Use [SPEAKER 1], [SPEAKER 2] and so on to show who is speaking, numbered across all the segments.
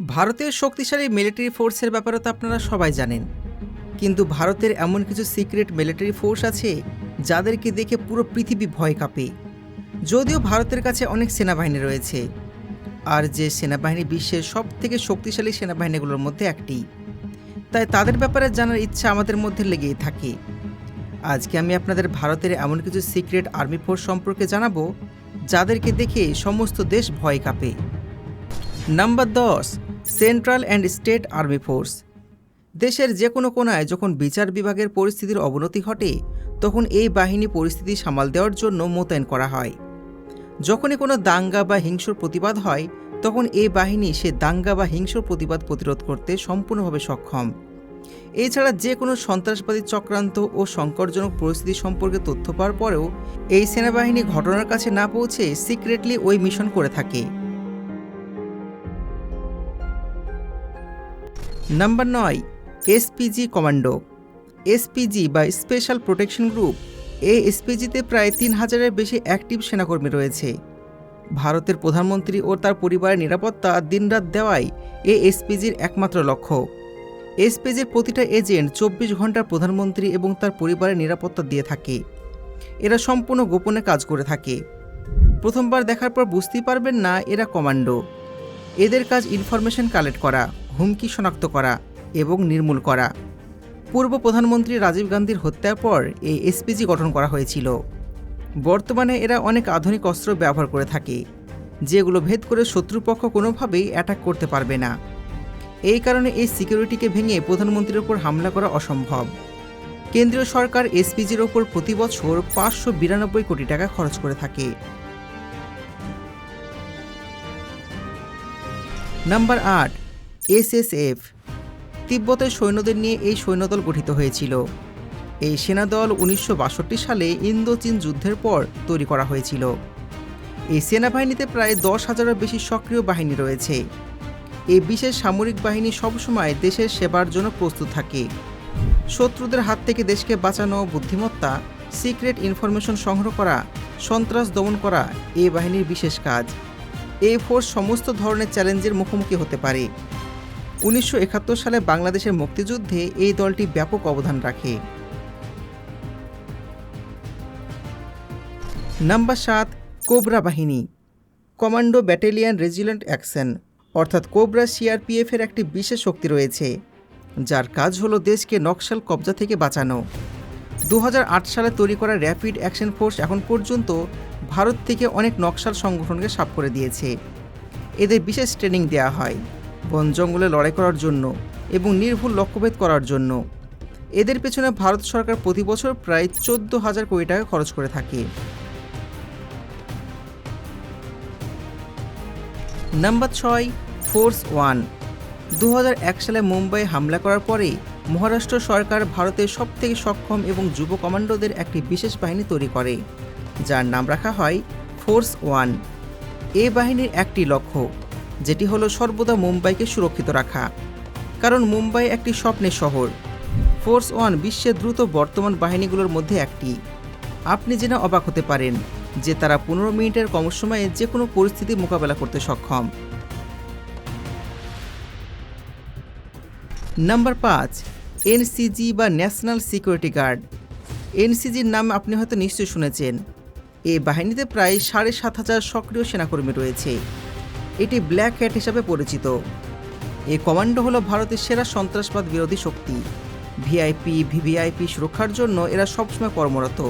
[SPEAKER 1] ভারতের শক্তিশালী মিলিটারি ফোর্সের ব্যাপারে তো আপনারা সবাই জানেন। কিন্তু ভারতের এমন কিছু সিক্রেট মিলিটারি ফোর্স আছে, যাদেরকে দেখে পুরো পৃথিবী ভয় কাঁপে। যদিও ভারতের কাছে অনেক সেনাবাহিনী রয়েছে, আর যে সেনাবাহিনী বিশ্বের সব থেকে শক্তিশালী সেনাবাহিনীগুলোর মধ্যে একটি। তাই তাদের ব্যাপারে জানার ইচ্ছা আমাদের মধ্যে লেগেই থাকে। আজকে আমি আপনাদের ভারতের এমন কিছু সিক্রেট আর্মি ফোর্স সম্পর্কে জানাব, যাদেরকে দেখে সমস্ত দেশ ভয় কাঁপে। নাম্বার দশ central and state army force. দেশের যে কোনো কোনায় যখন বিচার বিভাগের পরিস্থিতির অবনতি ঘটে, তখন এই বাহিনী পরিস্থিতি সামাল দেওয়ার জন্য মোতায়েন করা হয়। যখনই কোনো দাঙ্গা বা হিংস্র প্রতিবাদ হয়, তখন এই বাহিনী সে দাঙ্গা বা হিংস্র প্রতিবাদ প্রতিরোধ করতে সম্পূর্ণভাবে সক্ষম। এছাড়া যে কোনো সন্ত্রাসবাদী চক্রান্ত ও সংকটজনক পরিস্থিতি সম্পর্কে তথ্য পাওয়ার পরেও এই সেনাবাহিনী ঘটনার কাছে না পৌঁছে সিক্রেটলি ওই মিশন করে থাকে। নাম্বার নয় এসপিজি কমান্ডো এসপিজি বা স্পেশাল প্রোটেকশন গ্রুপ এই এসপিজিতে প্রায় তিন হাজারের বেশি অ্যাক্টিভ সেনাকর্মী রয়েছে। ভারতের প্রধানমন্ত্রী ও তার পরিবারের নিরাপত্তা দিনরাত দেওয়াই এই এসপিজির একমাত্র লক্ষ্য। এসপিজির প্রতিটা এজেন্ট চব্বিশ ঘণ্টা প্রধানমন্ত্রী এবং তার পরিবারের নিরাপত্তা দিয়ে থাকে। এরা সম্পূর্ণ গোপনে কাজ করে থাকে। প্রথমবার দেখার পর বুঝতেই পারবেন না, এরা কমান্ডো। এদের কাজ ইনফরমেশন কালেক্ট করা। হুমকি শনাক্ত করা এবং নির্মূল করা। পূর্ব প্রধানমন্ত্রী রাজীব গান্ধীর হত্যার পর এই এসপিজি গঠন করা হয়েছিল। বর্তমানে এরা অনেক আধুনিক অস্ত্র ব্যবহার করে থাকে, যেগুলো ভেদ করে শত্রুপক্ষ কোনোভাবেই অ্যাটাক করতে পারবে না। এই কারণে এই সিকিউরিটিকে ভেঙে প্রধানমন্ত্রীর ওপর হামলা করা অসম্ভব। কেন্দ্রীয় সরকার এসপিজির ওপর প্রতি বছর পাঁচশো বিরানব্বই কোটি টাকা খরচ করে থাকে। নাম্বার আট এসএসএফ, তিব্বতের সৈন্যদের নিয়ে এই সৈন্যদল গঠিত হয়েছিল। এই সেনাদল উনিশশো বাষট্টি সালে ইন্দো চীন যুদ্ধের পর তৈরি করা হয়েছিল। এই সেনাবাহিনীতে প্রায় দশ হাজারের বেশি সক্রিয় বাহিনী রয়েছে। এই বিশেষ সামরিক বাহিনী সবসময় দেশের সেবার জন্য প্রস্তুত থাকে। শত্রুদের হাত থেকে দেশকে বাঁচানো, বুদ্ধিমত্তা, সিক্রেট ইনফরমেশন সংগ্রহ করা, সন্ত্রাস দমন করা এই বাহিনীর বিশেষ কাজ। এই ফোর্স সমস্ত ধরনের চ্যালেঞ্জের মুখোমুখি হতে পারে। উনিশশো একাত্তর সালে বাংলাদেশের মুক্তিযুদ্ধে এই দলটি ব্যাপক অবদান রাখে। নাম্বার সাত, কোবরা বাহিনী। কমান্ডো ব্যাটালিয়ান রেজিলেন্ট অ্যাকশন, অর্থাৎ কোবরা সিআরপিএফের একটি বিশেষ শক্তি রয়েছে, যার কাজ হলো দেশকে নকশাল কবজা থেকে বাঁচানো। দু হাজার আট সালে তৈরি করা র্যাপিড অ্যাকশন ফোর্স এখন পর্যন্ত ভারত থেকে অনেক নকশাল সংগঠনকে সাফ করে দিয়েছে। এদের বিশেষ ট্রেনিং দেওয়া হয়। বন জঙ্গলে লড়াই করার জন্য এবং নির্ভুল লক্ষ্যভেদ করার জন্য। এদের পেছনে ভারত সরকার প্রতি বছর প্রায় চোদ্দ হাজার কোটি টাকা খরচ করে থাকে। নাম্বার ছয়, ফোর্স ওয়ান। দু হাজার এক সালে মুম্বাই হামলা করার পরে মহারাষ্ট্র সরকার ভারতের সবথেকে সক্ষম এবং যুব কমান্ডোদের একটি বিশেষ বাহিনী তৈরি করে, যার নাম রাখা হয় ফোর্স ওয়ান। এ বাহিনীর একটি লক্ষ্য। যেটি হলো সর্বদা মুম্বাইকে সুরক্ষিত রাখা। কারণ মুম্বাই একটি স্বপ্নের শহর। ফোর্স ওয়ান বিশ্বের দ্রুত বর্তমান বাহিনীগুলোর মধ্যে একটি। আপনি জেনে অবাক হতে পারেন যে তারা পনেরো মিনিটের কম সময়ে যে কোনো পরিস্থিতি মোকাবেলা করতে সক্ষম। নাম্বার পাঁচ, এনসিজি বা ন্যাশনাল সিকিউরিটি গার্ড। এনসিজির নাম আপনি হয়তো নিশ্চয়ই শুনেছেন। এই বাহিনীতে প্রায় সাড়ে সাত হাজার সক্রিয় সেনাকর্মী রয়েছে। এটি ব্ল্যাক হ্যাট হিসাবে পরিচিত। এই কমান্ডো হলো ভারতের সেরা সন্ত্রাসবাদ বিরোধী শক্তি। ভিআইপি, ভিভিআইপি সুরক্ষার জন্য এরা সবসময় কর্মরত।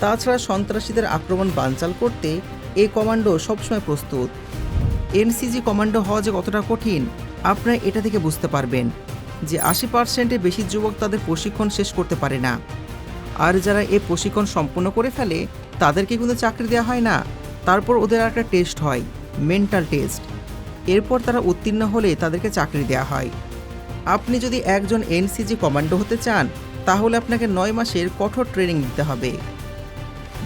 [SPEAKER 1] তাছাড়া সন্ত্রাসীদের আক্রমণ বানচাল করতে এই কমান্ডো সবসময় প্রস্তুত। এনসিজি কমান্ডো হওয়া যে কতটা কঠিন, আপনারা এটা থেকে বুঝতে পারবেন যে আশি পার্সেন্টের বেশি যুবক তাদের প্রশিক্ষণ শেষ করতে পারে না। আর যারা এ প্রশিক্ষণ সম্পূর্ণ করে ফেলে, তাদেরকে কিন্তু চাকরি দেওয়া হয় না। তারপর ওদের একটা টেস্ট হয়। Mental test. এরপর তারা উত্তীর্ণ হলে তাদেরকে চাকরি দেওয়া হয়। আপনি যদি একজন এনসিজি কমান্ডো হতে চান, তাহলে আপনাকে নয় মাসের কঠোর ট্রেনিং দিতে হবে।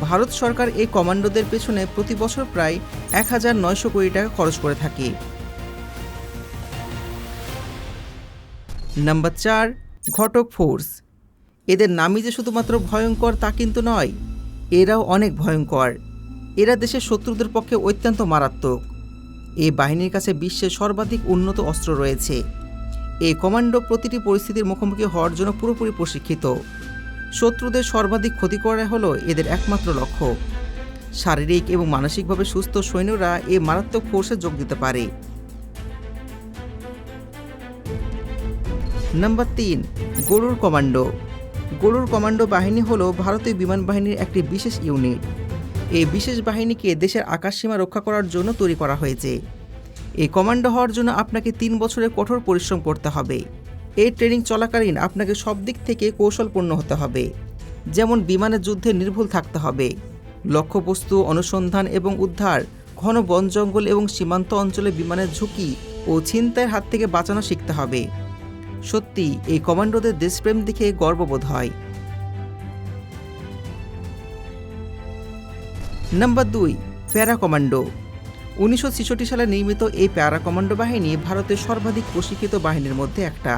[SPEAKER 1] ভারত সরকার এই কমান্ডোদের পেছনে প্রতি বছর প্রায় এক হাজার নয়শো কোটি টাকা খরচ করে থাকে। নাম্বার চার, ঘটক ফোর্স। এদের নামই যে শুধুমাত্র ভয়ঙ্কর তা কিন্তু নয়, এরাও অনেক ভয়ঙ্কর। এরা দেশের শত্রুদের পক্ষে অত্যন্ত মারাত্মক। এই বাহিনীর কাছে বিশ্বের সর্বাধিক উন্নত অস্ত্র রয়েছে। এই কমান্ডো প্রতিটি পরিস্থিতির মুখোমুখি হওয়ার জন্য পুরোপুরি প্রশিক্ষিত। শত্রুদের সর্বাধিক ক্ষতি করা হলো এদের একমাত্র লক্ষ্য। শারীরিক এবং মানসিকভাবে সুস্থ সৈন্যরা এই মারাত্মক ফোর্সে যোগ দিতে পারে। নাম্বার তিন, গরুর কমান্ডো। গরুর কমান্ডো বাহিনী হলো ভারতীয় বিমান বাহিনীর একটি বিশেষ ইউনিট। এই বিশেষ বাহিনীকে দেশের আকাশসীমা রক্ষা করার জন্য তৈরি করা হয়েছে। এই কমান্ডো হওয়ার জন্য আপনাকে তিন বছরের কঠোর পরিশ্রম করতে হবে। এই ট্রেনিং চলাকালীন আপনাকে সব দিক থেকে কৌশলপূর্ণ হতে হবে। যেমন বিমানের যুদ্ধে নির্ভুল থাকতে হবে। লক্ষ্যবস্তু, অনুসন্ধান এবং উদ্ধার, ঘন বন জঙ্গল এবং সীমান্ত অঞ্চলে বিমানের ঝুঁকি ও ছিনতাইয়ের হাত থেকে বাঁচানো শিখতে হবে। সত্যি এই কমান্ডোদের দেশপ্রেম দেখে গর্ববোধ হয়। নাম্বার দুই, প্যারা কমান্ডো। উনিশশো ছেষট্টি সালে নির্মিত এই প্যারা কমান্ডো বাহিনী ভারতের সর্বাধিক প্রশিক্ষিত বাহিনীর মধ্যে একটা।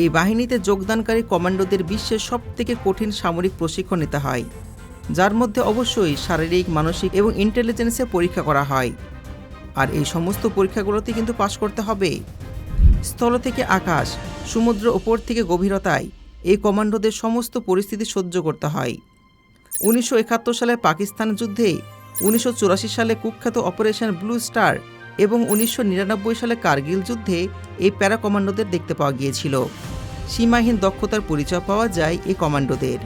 [SPEAKER 1] এই বাহিনীতে যোগদানকারী কমান্ডোদের বিশ্বের সবথেকে কঠিন সামরিক প্রশিক্ষণ নিতে হয়, যার মধ্যে অবশ্যই শারীরিক, মানসিক এবং ইন্টেলিজেন্সের পরীক্ষা করা হয়। আর এই সমস্ত পরীক্ষাগুলোতে কিন্তু পাশ করতে হবে। স্থল থেকে আকাশ, সমুদ্র ওপর থেকে গভীরতায় এই কমান্ডোদের সমস্ত পরিস্থিতি সহ্য করতে হয়। উনিশশো একাত্তর সালে পাকিস্তান যুদ্ধে, উনিশশো চুরাশি সালে কুখ্যাত অপারেশন ব্লু স্টার এবং উনিশশো নিরানব্বই সালে কার্গিল যুদ্ধে এই প্যারা কমান্ডোদের দেখতে পাওয়া গিয়েছিল। সীমাহীন দক্ষতার পরিচয় পাওয়া যায় এই কমান্ডোদের।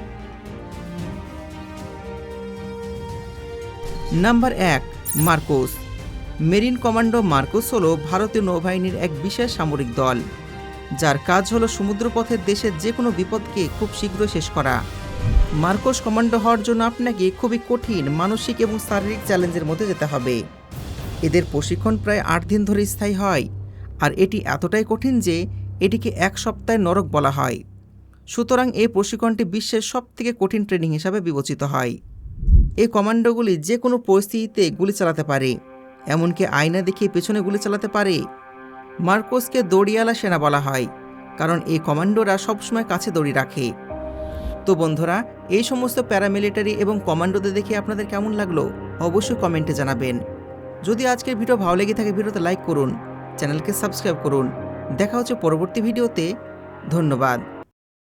[SPEAKER 1] নাম্বার এক, মার্কোস। মেরিন কমান্ডো মার্কোস হল ভারতীয় নৌবাহিনীর এক বিশেষ সামরিক দল, যার কাজ হলো সমুদ্রপথের দেশের যে কোনো বিপদকে খুব শীঘ্র শেষ করা। মার্কোস কমান্ডো হওয়ার জন্য আপনাকে খুবই কঠিন, মানসিক এবং শারীরিক চ্যালেঞ্জের মধ্যে যেতে হবে। এদের প্রশিক্ষণ প্রায় আট দিন ধরে স্থায়ী হয়, আর এটি এতটাই কঠিন যে এটিকে এক সপ্তাহের নরক বলা হয়। সুতরাং এই প্রশিক্ষণটি বিশ্বের সবথেকে কঠিন ট্রেনিং হিসাবে বিবেচিত হয়। এই কমান্ডোগুলি যে কোনো পরিস্থিতিতে গুলি চালাতে পারে, এমনকি আয়না দেখিয়ে পেছনে গুলি চালাতে পারে। মার্কোসকে দড়িয়ালা সেনা বলা হয়, কারণ এই কমান্ডোরা সবসময় কাছে দড়ি রাখে। তো বন্ধুরা, এই সমস্ত প্যারামিলিটারি এবং কমান্ডোদের দেখে আপনাদের কেমন লাগল? অবশ্যই কমেন্টে জানাবেন। যদি আজকের ভিডিও ভালো লেগে থাকে, ভিডিওতে লাইক করুন চ্যানেলকে সাবস্ক্রাইব করুন। দেখা হচ্ছে পরবর্তী ভিডিওতে ধন্যবাদ।